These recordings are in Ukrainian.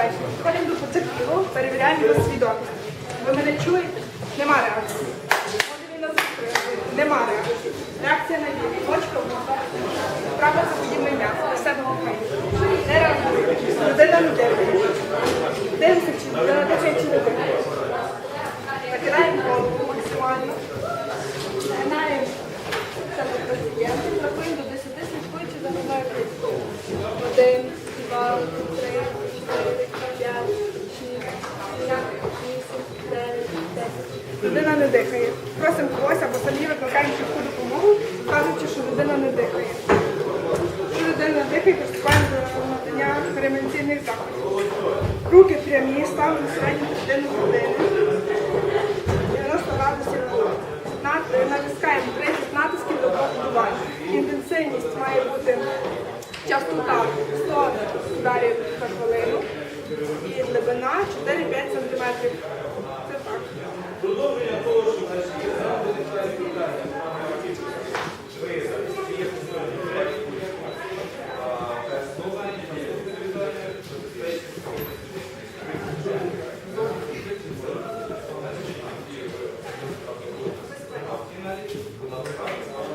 безпечно. Ходимо до потерпілого, перевіряємо його свідомість. Ви мене чуєте? Нема реакції. Може він нас? Нема реакції. Реакція на дію. Точка в носа. Справа за подібне м'ясо. До себе гукає. Не реагує. Людина дивиться. Дивимося, чи людина дихає, чи дихає. Накидаємо голову максимально. Гинаємо себе пацієнта. Рахуємо до 10, слідкуючи за. Один, два, три, чотири, Людина не дихає. Просимо когось або самі викликаємо швидку допомогу, кажучи, що людина не дихає. Якщо людина дихає, приступаємо до надання реанімаційних заходів. Руки прямі, ставимо середню частину людини. 90 градусів на- натискаємо 30 натисків до блокування. Інтенсивність має бути частота 100 ударів на хвилину і глибина 4-5 см. Це так.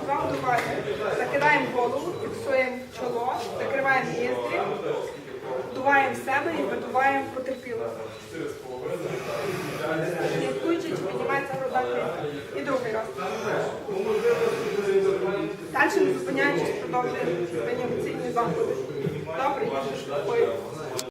Два вдування. Закидаємо голову, фіксуємо чоло, закриваємо ніздрі, вдуваємо себе і видуваємо потерпілого. Слідкуючи, чи піднімається груда. І другий раз. Далі не зупиняючись, продовжуємо реанімаційні заходи. Добре.